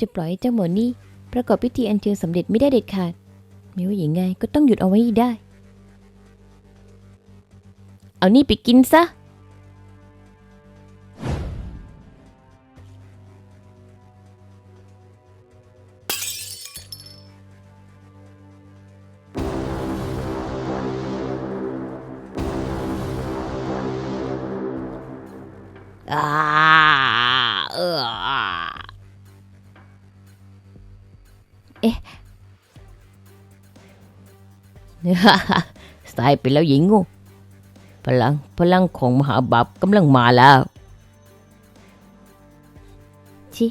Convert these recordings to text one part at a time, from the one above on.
จะปล่อยเจ้าหมอนี่ประกอบพิธีอัญเชิญสำเร็จไม่ได้เด็ดขาดไม่ว่าอย่างไงก็ต้องหยุดเอาไว้ได้ เอานี่ไปกินซะ อ่า เออ อ๊ะตายไปแล้วหญิงงูพลังพลังของมหาบับกำลังมาแล้วชิ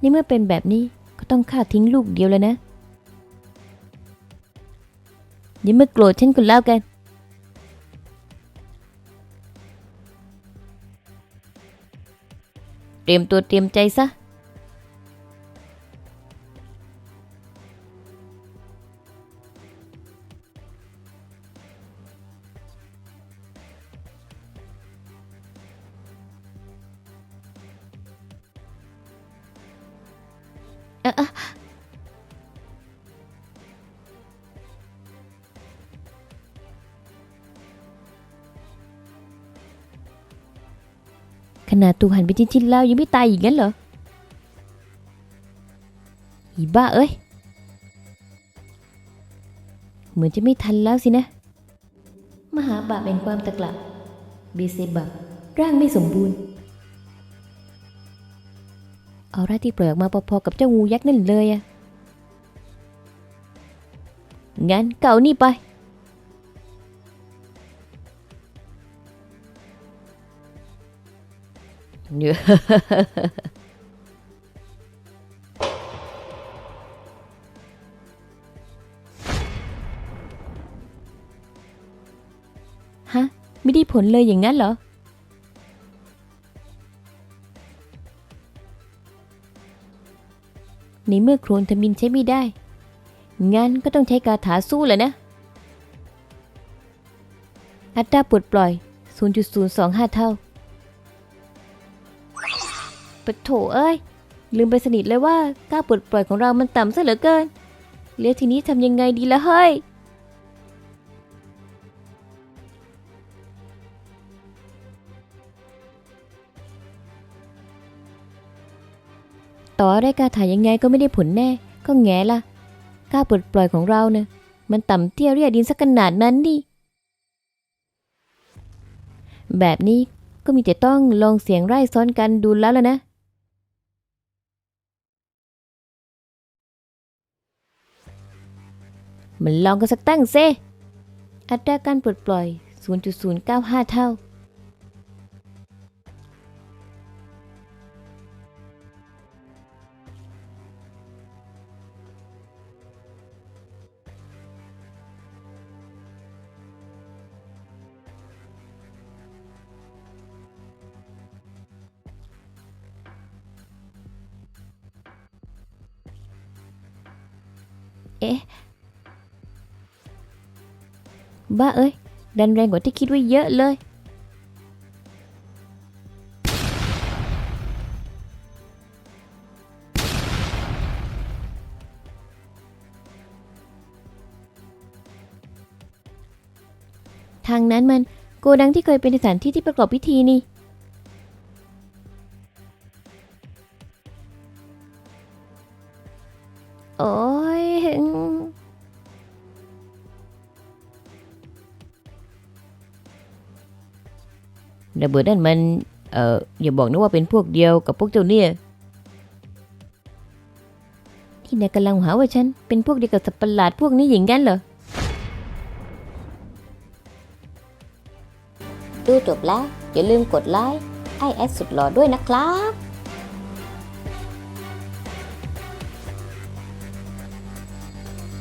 นี่เมื่อเป็นแบบนี้ก็ต้องฆ่าทิ้งลูกเดียวแล้วนะอย่ามาโกรธฉันคนแล้วกันเตรียมตัวเตรียมใจซะ เออขนาดตูหันไปชิ้นๆแล้วยังไม่ตายอีกงั้นเหรออีบ้าเอ้ย เหมือนจะไม่ทันแล้วสินะ มหาบาปแห่งความตะกละเบเซบับร่างไม่สมบูรณ์ เอาร่าที่เปลือกมาพอๆกับเจ้างูยักษ์นั่นเลยอะงั้นเก่านี่ไปเนื้อฮะ ไม่ได้ผลเลยอย่างนั้นเหรอ ในเมื่อโครนทมินใช้ไม่ได้ งั้นก็ต้องใช้คาถาสู้แหละนะ อัตราปลดปล่อย 0.025 เท่าปะโถเอ้ย ลืมไปสนิทเลยว่าก้าปลดปล่อยของเรามันต่ำซะเหลือเกิน แล้วทีนี้ทำยังไงดีละเฮ้ย ต่อได้คาถายังไงก็ไม่ได้ผลแน่ ก็แง่ละกล้าปลดปล่อยของเราเนี่ยมันต่ำเตี้ยเรียดินสักขนาดนั้นดิแบบนี้ก็มีแต่ต้องลองเสียงไร่ซ้อนกันดูแล้วล่ะนะ มันลองกันสักตั้งเซอัตราการปลดปล่อย 0.095 เท่า เอ๊ะ บ้าเอ้ย ดันแรงกว่าที่คิดไว้เยอะเลย ทางนั้นมันโกดังที่เคยเป็นสถานที่ที่ประกอบพิธีนี่โอ้ ระเบิดนั่นมันเอ่ออย่าบอกนะว่าเป็นพวกเดียวกับพวกเจ้าเนี่ยที่นายกำลังหาว่าฉันเป็นพวกเดียวกับสัตว์ประหลาดพวกนี้อย่างนั้นเหรอดูจบแล้ว อย่าลืมกดไลค์ไอแอดสุดหล่อด้วยนะครับ